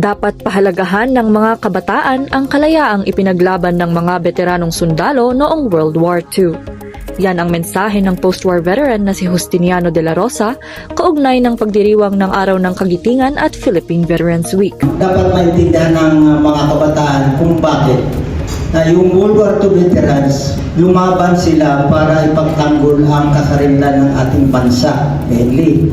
Dapat pahalagahan ng mga kabataan ang kalayaang ipinaglaban ng mga veteranong sundalo noong World War II. Yan ang mensahe ng post-war veteran na si Justiniano de la Rosa kaugnay ng pagdiriwang ng Araw ng Kagitingan at Philippine Veterans Week. dapat maintindihan ng mga kabataan kung bakit na yung World War II veterans, lumaban sila para ipagtanggol ang kasarinlan ng ating bansa, mainly.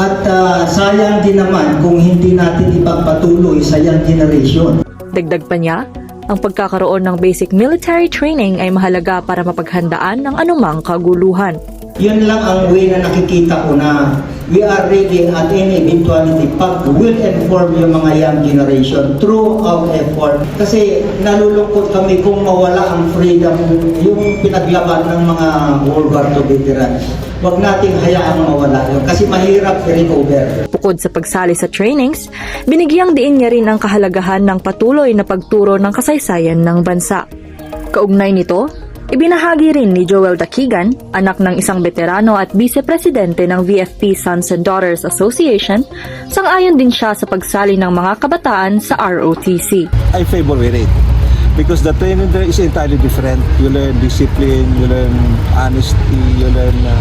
At uh, sayang din naman kung hindi natin ipagpatuloy sa young generation. Dagdag pa niya, ang pagkakaroon ng basic military training ay mahalaga para mapaghandaan ng anumang kaguluhan. Yun lang ang way na nakikita ko na we are ready at any eventuality pag will inform yung mga young generation through our effort. Kasi nalulungkot kami kung mawala ang freedom, yung pinaglaban ng mga World War II veterans. Huwag nating hayaang mawala yun kasi mahirap i-recover. Bukod sa pagsali sa trainings, binigyang diin niya rin ang kahalagahan ng patuloy na pagturo ng kasaysayan ng bansa. Kaugnay nito, ibinahagi rin ni Joel Dakigan, anak ng isang veterano at vice-presidente ng VFP Sons and Daughters Association, sang-ayon din siya sa pagsali ng mga kabataan sa ROTC. I favor it because the training there is entirely different. You learn discipline, you learn honesty, you learn uh,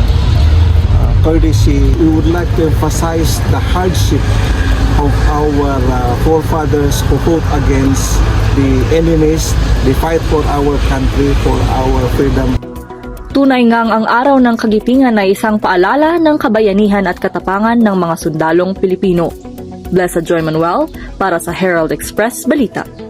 uh, courtesy. We would like to emphasize the hardship of our uh, forefathers who fought against the enemies. They fight for our country, for our freedom. Tunay ngang ang araw ng kagitingan ay isang paalala ng kabayanihan at katapangan ng mga sundalong Pilipino. Blessed Joy Manuel para sa Herald Express Balita.